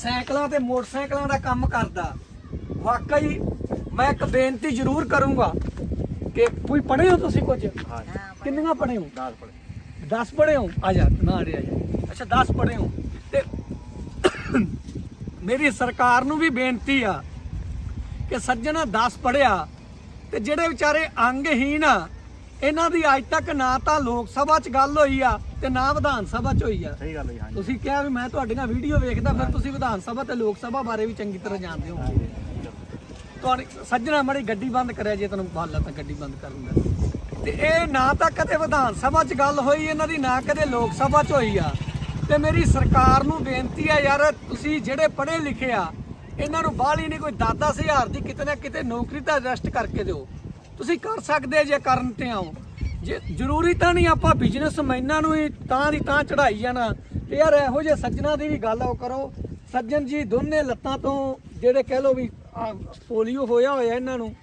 ਸਾਈਕਲਾਂ ਤੇ ਮੋਟਰਸਾਈਕਲਾਂ ਦਾ ਕੰਮ ਕਰਦਾ। ਵਾਕਈ ਮੈਂ ਇੱਕ ਬੇਨਤੀ ਜ਼ਰੂਰ ਕਰੂੰਗਾ ਕਿ ਕੋਈ ਪੜ੍ਹੇ ਹੋ ਤੁਸੀਂ ਕੁਝ? ਕਿੰਨੀਆਂ ਪੜ੍ਹੇ ਹੋ? 10 ਪੜੇ 10 ਪੜ੍ਹੇ ਹੋ? ਆ ਜਾ ਨਾ ਅੜਿਆ ਜਾ। ਅੱਛਾ 10 ਪੜ੍ਹੇ ਹੋ। ਤੇ ਮੇਰੀ ਸਰਕਾਰ ਨੂੰ ਵੀ ਬੇਨਤੀ ਆ ਕਿ ਸੱਜਣਾ 10 ਪੜ੍ਹਿਆ ਤੇ ਜਿਹੜੇ ਵਿਚਾਰੇ ਅੰਗਹੀਣ ਆ ਇਹਨਾਂ ਦੀ ਅੱਜ ਤੱਕ ਨਾ ਤਾਂ ਲੋਕ ਸਭਾ 'ਚ ਗੱਲ ਹੋਈ ਆ ਤੇ ਨਾ ਵਿਧਾਨ ਸਭਾ 'ਚ ਹੋਈ ਆ। ਸਹੀ ਗੱਲ ਹੈ ਹਾਂਜੀ। ਤੁਸੀਂ ਕਿਹਾ ਵੀ ਮੈਂ ਤੁਹਾਡੀ ਨਾਲ ਵੀਡੀਓ ਵੇਖਦਾ ਫਿਰ ਤੁਸੀਂ ਵਿਧਾਨ ਸਭਾ ਤੇ ਲੋਕ ਸਭਾ ਬਾਰੇ ਵੀ ਚੰਗੀ ਤਰ੍ਹਾਂ ਜਾਣਦੇ ਹੋ। ਤੁਹਾਡੀ ਸੱਜਣਾ ਮੜੀ ਗੱਡੀ ਬੰਦ ਕਰਿਆ ਜੇ ਤੈਨੂੰ ਬਾਲਾ ਤਾਂ ਗੱਡੀ ਬੰਦ ਕਰ ਦਿੰਦਾ ਤੇ ਇਹ ਨਾ ਤਾਂ ਕਦੇ ਵਿਧਾਨ ਸਭਾ 'ਚ ਗੱਲ ਹੋਈ ਇਹਨਾਂ ਦੀ ਨਾ ਕਦੇ ਲੋਕ ਸਭਾ 'ਚ ਹੋਈ ਆ। ਤੇ ਮੇਰੀ ਸਰਕਾਰ ਨੂੰ ਬੇਨਤੀ ਆ ਯਾਰ ਤੁਸੀਂ ਜਿਹੜੇ ਪੜ੍ਹੇ ਲਿਖੇ ਆ ਇਹਨਾਂ ਨੂੰ ਬਾਹਲੀ ਨਹੀਂ ਕੋਈ ਦਾਦਾ ਹਜ਼ਾਰ ਦੀ ਕਿਤੇ ਨਾ ਕਿਤੇ ਨੌਕਰੀ ਤਾਂ ਅਰੈਸਟ ਕਰਕੇ ਦਿਓ। ਤੁਸੀਂ ਕਰ ਸਕਦੇ ਜੇ ਕਰਨ ਤੇ ਆਓ। ਜੇ ਜ਼ਰੂਰੀ ਤਾਂ ਨਹੀਂ ਆਪਾਂ ਬਿਜ਼ਨਸਮੈਨਾਂ ਨੂੰ ਹੀ ਤਾਂ ਦੀ ਤਾਂ ਚੜਾਈ ਜਾਣਾ ਤੇ ਯਾਰ ਇਹੋ ਜਿਹੇ ਸੱਜਣਾ ਦੀ ਵੀ ਗੱਲ ਉਹ ਕਰੋ। ਸੱਜਣ ਜੀ ਦੋਨੇ ਲੱਤਾਂ ਤੋਂ ਜਿਹੜੇ ਕਹਿ ਲੋ ਵੀ ਪੋਲੀਓ ਹੋਇਆ ਹੋਇਆ ਇਹਨਾਂ ਨੂੰ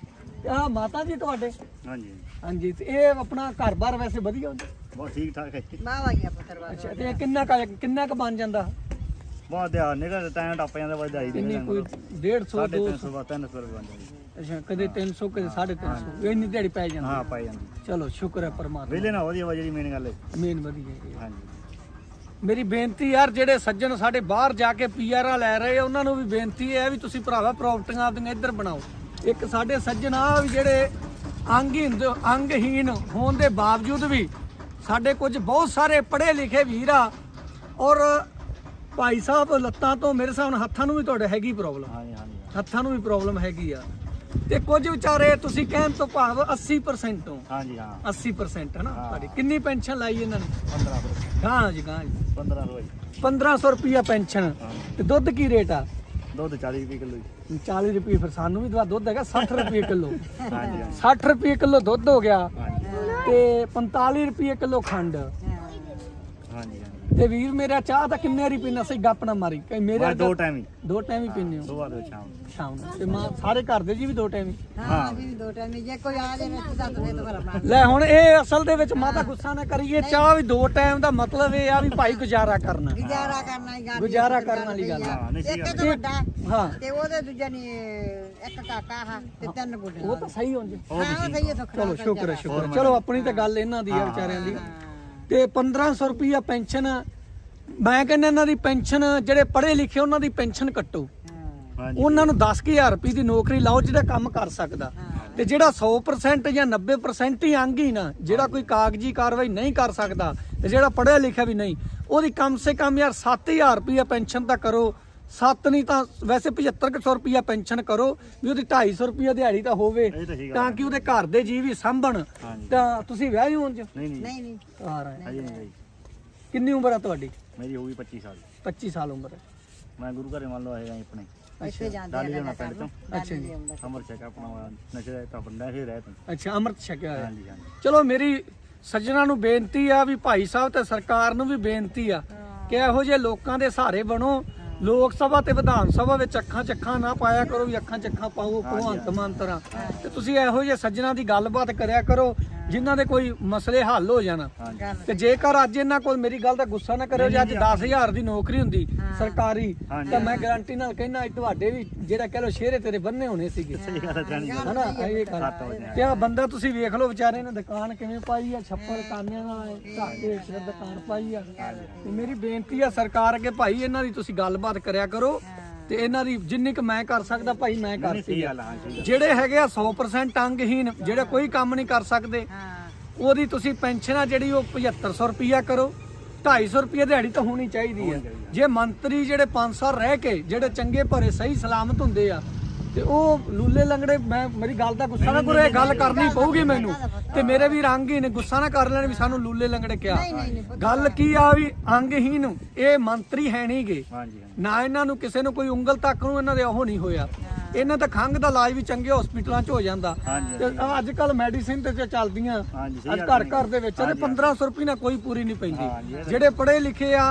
ਆ ਮਾਤਾ ਜੀ ਤੁਹਾਡੇ? ਹਾਂਜੀ। ਹਾਂਜੀ ਤੇ ਇਹ ਆਪਣਾ ਘਰ-ਬਾਰ ਵੈਸੇ ਵਧੀਆ ਹੁੰਦਾ? ਬਹੁਤ ਠੀਕ ਠਾਕ ਹੈ ਜੀ। ਮਾਵਾਂਗੀਆਂ ਪੁੱਤਰ ਵਾ ਅੱਛਾ ਤੇ ਇਹ ਕਿੰਨਾ ਕੁ ਕਿੰਨਾ ਕੁ ਬਣ ਜਾਂਦਾ? ਬਹੁਤ ਧਿਆਨ ਨਿਕਲ ਟਾਈਮ ਟੱਪ ਜਾਂਦਾ ਵਧਾਈ ਦੇ ਕਿੰਨੀ ਕੋਈ 150 ਸਾਢੇ 200 ਤਿੰਨ ਸੌ। ਬਾਅਦ 300 ਰੁਪਏ ਬਣ ਜਾਂਦੀ। ਅੱਛਾ ਕਦੇ 300 ਕਦੇ 350 ਇੰਨੀ ਦਿਹਾੜੀ ਪੈ ਜਾਂਦੀ ਹਾਂ। ਪਾਈ ਜਾਂਦੀ ਚਲੋ ਸ਼ੁਕਰ ਹੈ ਪਰਮਾਤਮਾ। ਵਿਹਲੇ ਨਾ ਵਧੀਆ ਵਾ ਜਿਹੜੀ ਮੇਨ ਗੱਲ ਹੈ ਮੇਨ ਵਧੀਆ ਹੈ ਹਾਂਜੀ। ਮੇਰੀ ਬੇਨਤੀ ਯਾਰ ਜਿਹੜੇ ਸੱਜਣ ਸਾਡੇ ਬਾਹਰ ਜਾ ਕੇ ਪੀਆਰਾਂ ਲੈ ਰਹੇ ਆ ਉਹਨਾਂ ਨੂੰ ਵੀ ਬੇਨਤੀ ਹੈ ਵੀ ਤੁਸੀਂ ਭਰਾਵਾ ਪ੍ਰਾਪਰਟੀਆਂ ਆਪਦੀਆਂ ਇੱਧਰ ਬਣਾਓ। ਇੱਕ ਸਾਡੇ ਸੱਜਣ ਆ ਵੀ ਜਿਹੜੇ ਅੰਗਹੀਨ ਅੰਗਹੀਨ ਹੋਣ ਦੇ ਬਾਵਜੂਦ ਵੀ ਸਾਡੇ ਕੁਝ ਬਹੁਤ ਸਾਰੇ ਪੜ੍ਹੇ ਲਿਖੇ ਵੀਰ ਆ ਔਰ ਭਾਈ ਸਾਹਿਬ ਲੱਤਾਂ ਤੋਂ ਮੇਰੇ ਹਿਸਾਬ ਨਾਲ ਹੱਥਾਂ ਨੂੰ ਵੀ ਤੁਹਾਡੇ ਹੈਗੀ ਪ੍ਰੋਬਲਮ ਹਾਂਜੀ ਹਾਂਜੀ। ਹੱਥਾਂ ਨੂੰ ਵੀ ਪ੍ਰੋਬਲਮ ਹੈਗੀ ਆ। ਤੇ ਕੁਝ ਵਿਚਾਰੇ ਤੁਸੀਂ ਕਹਿਣ ਤੋਂ ਭਾਵ 80% ਤੋਂ ਹਾਂਜੀ ਹਾਂ। 80% ਹੈ ਨਾ ਹਾਂ। ਤੁਹਾਡੀ। ਕਿੰਨੀ ਪੈਨਸ਼ਨ ਲਾਈ ਇਹਨਾਂ ਨੇ? 15 ਰੁਪਏ। ਗਾਂ ਜੀ ਗਾਂ ਜੀ। 15 ਰੁਪਏ। 1500 ਰੁਪਿਆ ਪੈਨਸ਼ਨ। ਹਾਂ। ਤੇ ਦੁੱਧ ਕੀ ਰੇਟ ਆ? ਦੁੱਧ 40 ਰੁਪਏ ਕਿਲੋ ਜੀ। 40 ਰੁਪਏ ਫਿਰ ਸਾਨੂੰ ਵੀ ਦਵਾ ਦੁੱਧ ਹੈਗਾ 60 ਰੁਪਏ ਕਿਲੋ। ਹਾਂਜੀ ਹਾਂਜੀ। 60 ਰੁਪਏ ਕਿਲੋ ਦੁੱਧ ਹੋ ਗਿਆ। ਹਾਂਜੀ। ਤੇ 45 ਰੁਪਏ ਕਿਲੋ ਖੰਡ। ਤੇ ਵੀਰ ਮੇਰਾ ਚਾਹ ਤਾਂ ਕਿੰਨੇ ਰੀ ਪੀਣਾ ਸੀ ਗੱਪ ਨਾ ਮਾਰੀ। ਕਈ ਮੇਰਾ ਦੋ ਟਾਈਮ ਹੀ। ਦੋ ਟਾਈਮ ਹੀ ਪੀਂਦੇ ਹੋ। ਸੁਬਾਹ ਤੇ ਸ਼ਾਮ ਸ਼ਾਮ ਨੂੰ। ਤੇ ਮਾਂ ਸਾਰੇ ਘਰ ਦੇ ਜੀ ਵੀ ਦੋ ਟਾਈਮ ਹੀ। ਹਾਂ ਜੀ ਦੋ ਟਾਈਮ ਜੇ ਕੋਈ ਆ ਜਾਵੇ ਤਾਂ ਦੱਸ ਦੇ ਤਾਂ ਬਣਾ ਲੈ ਹੁਣ ਇਹ ਅਸਲ ਦੇ ਵਿੱਚ ਮਾਤਾ ਗੁੱਸਾ ਨਾ ਕਰੀਏ। ਚਾਹ ਵੀ ਦੋ ਟਾਈਮ ਦਾ ਮਤਲਬ ਇਹ ਆ ਵੀ ਭਾਈ ਗੁਜ਼ਾਰਾ ਕਰਨਾ। ਗੁਜ਼ਾਰਾ ਕਰਨਾ ਹੀ ਗੱਲ ਗੁਜ਼ਾਰਾ ਕਰਨ ਵਾਲੀ ਗੱਲ ਆ। ਹਾਂ ਨਹੀਂ ਸਹੀ ਇੱਕ ਤਾਂ ਵੱਡਾ ਹਾਂ ਤੇ ਉਹਦੇ ਦੂਜਾ ਨਹੀਂ ਇੱਕ ਕਾਕਾ ਹਾਂ ਤੇ ਤਿੰਨ ਗੁੱਡੇ ਉਹ ਤਾਂ ਸਹੀ ਹੁੰਦੇ ਹਾਂ ਸਹੀ ਹੈ ਸੁੱਖ ਚਲੋ ਸ਼ੁਕਰ ਹੈ ਸ਼ੁਕਰ ਹੈ। ਚਲੋ ਆਪਣੀ ਤਾਂ ਗੱਲ ਇਹਨਾਂ ਦੀ ਆ ਵਿਚਾਰਿਆਂ ਦੀ। ਤੇ 1500 ਰੁਪਈਆ ਪੈਨਸ਼ਨ। ਮੈਂ ਕਹਿੰਦਾ ਇਹਨਾਂ ਦੀ ਪੈਨਸ਼ਨ ਜਿਹੜੇ ਪੜ੍ਹੇ ਲਿਖੇ ਉਹਨਾਂ ਦੀ ਪੈਨਸ਼ਨ ਕੱਟੋ। ਉਹਨਾਂ ਨੂੰ 10000 ਰੁਪਏ ਦੀ ਨੌਕਰੀ ਲਾਓ ਜਿਹੜਾ ਕੰਮ ਕਰ ਸਕਦਾ। ਤੇ ਜਿਹੜਾ 100% ਜਾਂ 90% ਹੀ ਅੰਗ ਹੀ ਨਾ ਜਿਹੜਾ ਕੋਈ ਕਾਗਜ਼ੀ ਕਾਰਵਾਈ ਨਹੀਂ ਕਰ ਸਕਦਾ ਤੇ ਜਿਹੜਾ ਪੜ੍ਹਿਆ ਲਿਖਿਆ ਵੀ ਨਹੀਂ ਉਹਦੀ ਕਮ ਸੇ ਕਮ ਯਾਰ 7000 ਰੁਪਏ ਪੈਨਸ਼ਨ ਤਾਂ ਕਰੋ। ਸੱਤ ਨਹੀਂ ਤਾਂ ਵੈਸੇ 7500 ਰੁਪਏ ਪੈਨਸ਼ਨ ਕਰੋ ਵੀ ਉਹਦੀ 250 ਰੁਪਏ ਦਿਹਾੜੀ ਤਾਂ ਹੋਵੇ ਇਹ ਤਾਂ ਠੀਕ ਗੱਲ ਤਾਂ ਕਿ ਉਹਦੇ ਘਰ ਦੇ ਜੀ ਵੀ ਸਾਂਭਣ। ਹਾਂਜੀ। ਤਾਂ ਤੁਸੀਂ ਵਿਆਹੇ ਹੋਣ ਚ? ਨਹੀਂ ਨਹੀਂ। ਨਹੀਂ ਨਹੀਂ। ਆ ਰਹੇ ਨਹੀਂ ਗਈ ਕਿੰਨੀ ਉਮਰ ਆ ਤੁਹਾਡੀ? ਮੇਰੀ ਹੋਊਗੀ 25 ਸਾਲ। 25 ਸਾਲ ਉਮਰ ਹੈ। ਮੈਂ ਗੁਰੂ ਘਰੇ ਮੰਨ ਲਓ ਆਏਗਾ ਆਪਣੇ। ਇੱਥੇ ਜਾਂਦੇ ਡਾਲੀ ਆ ਜਾਣਾ ਪਿੰਡ ਤੋਂ ਅੱਛਾ ਜੀ। ਅਮਰ ਆਪਣਾ ਨਸ਼ੇ ਦਾ ਤਾਂ ਬੰਦਾ ਹੀ ਰਹਿ ਤੂੰ। ਅੱਛਾ ਅੰਮ੍ਰਿਤ ਛਕਿਆ ਹੋਇਆ। ਹਾਂਜੀ ਹਾਂਜੀ। ਚਲੋ ਮੇਰੀ ਸੱਜਣਾ ਨੂੰ ਬੇਨਤੀ ਆ ਵੀ ਭਾਈ ਸਾਹਿਬ ਤੇ ਸਰਕਾਰ ਨੂੰ ਵੀ ਬੇਨਤੀ ਆ ਕਿ ਇਹੋ ਜਿਹੇ ਲੋਕਾਂ ਦੇ ਸਹਾਰੇ ਬਣੋ ਲੋਕ ਸਭਾ ਤੇ ਵਿਧਾਨ ਸਭਾ ਵਿੱਚ ਅੱਖਾਂ ਚੱਖਾਂ ਨਾ ਪਾਇਆ ਕਰੋ ਵੀ ਅੱਖਾਂ ਚੱਖਾਂ ਪਾਓ ਭਗਵੰਤ ਤਰ੍ਹਾਂ। ਤੇ ਤੁਸੀਂ ਇਹੋ ਜਿਹੇ ਸੱਜਣਾ ਦੀ ਗੱਲਬਾਤ ਕਰਿਆ ਕਰੋ ਜਿਨ੍ਹਾਂ ਦੇ ਕੋਈ ਮਸਲੇ ਹੱਲ ਹੋ ਜਾਣ ਤੇ ਜੇਕਰ ਅੱਜ ਇਹਨਾਂ ਕੋਲ ਮੇਰੀ ਗੱਲ ਦਾ ਗੁੱਸਾ ਨਾ ਕਰਿਓ ਜੇ ਅੱਜ 10000 ਦੀ ਨੌਕਰੀ ਹੁੰਦੀ ਸਰਕਾਰੀ। ਤਾਂ ਮੈਂ ਗਾਰੰਟੀ ਨਾਲ ਕਹਿੰਦਾ ਤੁਹਾਡੇ ਵੀ ਜਿਹੜਾ ਕਹਿ ਲੋ ਸ਼ੇਰੇ ਤੇਰੇ ਬੰਨੇ ਹੋਣੇ ਸੀਗੇ। ਸਹੀ ਗੱਲ ਹੈ ਜਾਣੀ ਗੱਲ ਹਨਾ? ਇਹ ਗੱਲ। ਤੇ ਆ ਬੰਦਾ ਤੁਸੀਂ ਵੇਖ ਲਓ ਵਿਚਾਰੇ ਨੇ ਦੁਕਾਨ ਕਿਵੇਂ ਪਾਈ ਆ ਛੱਪੜ ਕਾਨਿਆਂ ਨਾਲ ਢਾਕੇ ਸਿਰ ਦੁਕਾਨ ਪਾਈ ਆ। ਤੇ ਮੇਰੀ ਬੇਨਤੀ ਆ ਸਰਕਾਰ ਅੱਗੇ ਭਾਈ ਇਹਨਾਂ ਦੀ ਤੁਸੀਂ ਗੱਲਬਾਤ ਕਰਿਆ ਕਰੋ। ਤੇ ਇਹਨਾਂ ਦੀ ਜਿੰਨੀ ਕੁ ਮੈਂ ਕਰ ਸਕਦਾ ਭਾਈ ਮੈਂ ਕਰਤੀ ਆ। ਜਿਹੜੇ ਹੈਗੇ ਆ 100% ਅੰਗਹੀਨ ਜਿਹੜੇ ਕੋਈ ਕੰਮ ਨਹੀਂ ਕਰ ਸਕਦੇ ਹਾਂ। ਉਹਦੀ ਤੁਸੀਂ ਪੈਨਸ਼ਨ ਆ ਜਿਹੜੀ ਉਹ 7500 ਰੁਪਿਆ ਕਰੋ। 250 ਰੁਪਏ ਦਿਹਾੜੀ ਤਾਂ ਹੋਣੀ ਚਾਹੀਦੀ ਹੈ ਜੇ ਮੰਤਰੀ ਜਿਹੜੇ 5 ਸਾਲ ਰਹਿ ਕੇ ਜਿਹੜੇ ਚੰਗੇ ਭਰੇ ਸਹੀ ਸਲਾਮਤ ਹੁੰਦੇ ਆ ਤੇ ਉਹ ਲੂਲੇ ਲੰਗੜੇ ਮੈਂ ਮੇਰੀ ਗੱਲ ਦਾ ਗੁੱਸਾ ਨਾ ਕਰੋ ਇਹ ਗੱਲ ਕਰਨੀ ਪਊਗੀ ਮੈਨੂੰ। ਤੇ ਮੇਰੇ ਵੀ ਰੰਗ ਹੀ ਨੇ ਗੁੱਸਾ ਨਾ ਕਰ ਲੈਣ ਵੀ ਸਾਨੂੰ ਲੂਲੇ ਲੰਗੜੇ ਕਿਹਾ ਗੱਲ ਕੀ ਆ ਵੀ ਅੰਗਹੀਨ ਇਹ ਮੰਤਰੀ ਹੈ ਨਹੀਂਗੇ ਹਾਂਜੀ ਹਾਂਜੀ। ਨਾ ਇਹਨਾਂ ਨੂੰ ਕਿਸੇ ਨੂੰ ਕੋਈ ਉਂਗਲ ਤੱਕ ਨੂੰ ਇਹਨਾਂ ਦੇ ਉਹ ਨਹੀਂ ਹੋਇਆ। ਇਹਨਾਂ ਤਾਂ ਖੰਘ ਦਾ ਇਲਾਜ ਵੀ ਚੰਗੇ ਹਸਪੀਟਲਾਂ 'ਚ ਹੋ ਜਾਂਦਾ। ਤੇ ਅੱਜ ਕੱਲ ਮੈਡੀਸਿਨ ਤੇ ਜੋ ਚੱਲਦੀਆਂ ਅੱਜ ਘਰ। ਘਰ ਦੇ ਵਿੱਚ ਇਹਦੇ 1500 ਰੁਪਏ ਨਾਲ ਕੋਈ ਪੂਰੀ ਨਹੀਂ ਪੈਂਦੀ। ਜਿਹੜੇ ਪੜ੍ਹੇ ਲਿਖੇ ਆ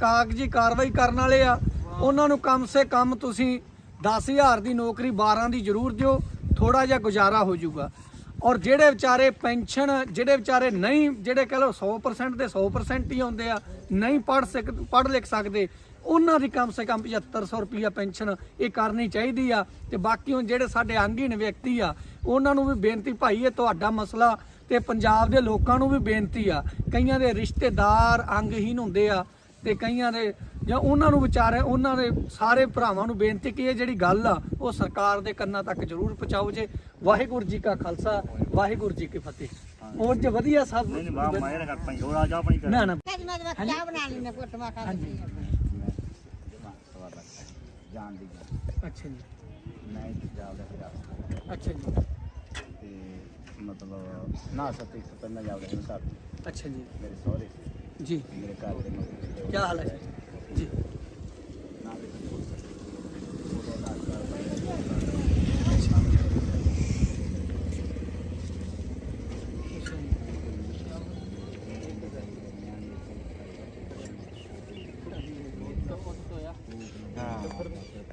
ਕਾਗਜ਼ੀ ਕਾਰਵਾਈ ਕਰਨ ਵਾਲੇ ਆ ਉਹਨਾਂ ਨੂੰ ਕਮ ਸੇ ਕਮ ਤੁਸੀਂ 10000 ਦੀ ਨੌਕਰੀ 12 ਦੀ ਜ਼ਰੂਰ ਦਿਓ ਥੋੜਾ ਜਿਹਾ ਗੁਜ਼ਾਰਾ ਹੋ ਜਾਊਗਾ। ਔਰ ਜਿਹੜੇ ਵਿਚਾਰੇ ਪੈਨਸ਼ਨ, ਜਿਹੜੇ ਵਿਚਾਰੇ ਨਹੀਂ, ਜਿਹੜੇ ਕਹ ਲਓ 100% ਦੇ 100% ਹੀ ਆਉਂਦੇ ਆ, ਨਹੀਂ ਪੜ ਸਕ ਪੜ ਲਿਖ ਸਕਦੇ, ਉਹਨਾਂ ਦੀ ਕਮ ਸੇ ਕਮ 7500 ਰੁਪਈਆ ਪੈਨਸ਼ਨ ਇਹ ਕਰਨੀ ਚਾਹੀਦੀ ਆ। ਤੇ ਬਾਕੀ ਹੁਣ ਜਿਹੜੇ ਸਾਡੇ ਅੰਗਹੀਣ ਵਿਅਕਤੀ ਆ, ਉਹਨਾਂ ਨੂੰ ਵੀ ਬੇਨਤੀ ਭਾਈ, ਇਹ ਤੁਹਾਡਾ ਮਸਲਾ ਤੇ ਪੰਜਾਬ ਦੇ ਲੋਕਾਂ ਨੂੰ ਵੀ ਬੇਨਤੀ ਆ। ਕਈਆਂ ਦੇ ਰਿਸ਼ਤੇਦਾਰ ਅੰਗਹੀਣ ਹੁੰਦੇ ਆ ਤੇ ਕਈਆਂ ਦੇ ਜਾਂ ਉਹਨਾਂ ਨੂੰ ਵਿਚਾਰੇ ਉਹਨਾਂ ਦੇ ਸਾਰੇ ਭਰਾਵਾਂ ਨੂੰ ਬੇਨਤੀ ਕਿ ਇਹ ਜਿਹੜੀ ਗੱਲ ਆ ਉਹ ਸਰਕਾਰ ਦੇ ਕੰਨਾਂ ਤੱਕ ਜ਼ਰੂਰ ਪਹੁੰਚਾਓ ਜੇ। ਵਾਹਿਗੁਰੂ ਜੀ ਕਾ ਖਾਲਸਾ ਵਾਹਿਗੁਰੂ ਜੀ ਕੀ ਫਤਿਹ। ਹੋਰ ਜੇ ਵਧੀਆ ਸਭ ਨਹੀਂ ਨਹੀਂ ਬਾਪ ਮਾਇਰ ਕਰ ਪਾਈ ਹੋਰ ਆ ਜਾ ਆਪਣੀ ਕਰ ਨਾ। ਨਾ ਮੈਂ ਤਾਂ ਚਾਹ ਬਣਾ ਲਈ ਨੇ ਮਾ ਖਾ ਲਈ ਜਾਣ ਦੀ ਅੱਛਾ ਜੀ। ਮੈਂ ਪੰਜਾਬ ਦਾ ਪੰਜਾਬ ਅੱਛਾ ਜੀ। ਤੇ ਮਤਲਬ ਨਾ ਸਤੀ ਸਤਨ ਜਾ ਰਿਹਾ ਸਾਹਿਬ ਅੱਛਾ ਜੀ। ਮੇਰੇ ਸਹੁਰੇ। ਜੀ। ਮੇਰੇ ਘਰ ਦੇ ਮਤਲਬ ਕੀ ਹਾਲ ਹੈ ਜੀ।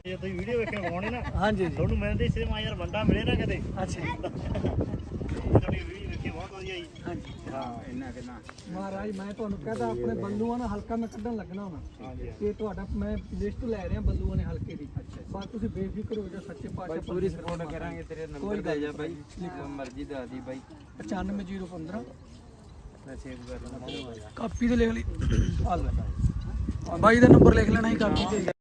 ਇਹ ਤੁਸੀਂ ਵੀਡੀਓ ਵੇਖ ਕੇ ਆਉਣੇ ਨਾ? ਹਾਂਜੀ ਜੀ। ਤੁਹਾਨੂੰ ਮਿਲਦੇ ਸੀ ਮਾ ਯਾਰ ਬੰਦਾ ਮਿਲੇ ਨਾ ਕਦੇ ਅੱਛਾ। ਜੀ ਤੁਹਾਡੀ ਵੀਡੀਓ ਵੇਖ ਬਹੁਤ ਵਧੀਆ ਜੀ। ਹਾਂਜੀ। ਹਾਂ ਇੰਨਾ ਕਿੰਨਾ ਮਹਾਰਾਜ ਮੈਂ ਤੁਹਾਨੂੰ ਕਹਦਾ ਆਪਣੇ ਬੱਲੂਆਂ ਨਾਲ ਹਲਕਾ ਮੈਂ ਕੱਢਣ ਲੱਗਣਾ ਹਾਂਜੀ। ਤੇ ਤੁਹਾਡਾ ਮੈਂ ਲਿਸਟ ਲੈ ਰਿਹਾ ਬੱਲੂਆਂ ਨੇ ਹਲਕੇ ਦੀ। ਬਸ ਤੁਸੀਂ ਬੇਫਿਕਰ ਹੋ ਜਾ ਸੱਚੇ ਪਾਤਸ਼ਾਹ ਪੂਰੀ ਸਪੋਰਟ ਕਰਾਂਗੇ ਤੇਰੇ ਨੰਬਰ ਦੇ ਜਾ ਬਾਈ ਮਰਜ਼ੀ ਦਾ ਦੀ ਬਾਈ 95015 ਮੈਂ ਸੇਵ ਕਰ ਲਵਾਂ ਕਾਪੀ ਤੇ ਲਿਖ ਲਈ। ਆ ਲੈ ਬਾਈ ਦਾ ਨੰਬਰ ਲਿਖ ਲੈਣਾ ਹੀ ਕਾਪੀ ਤੇ।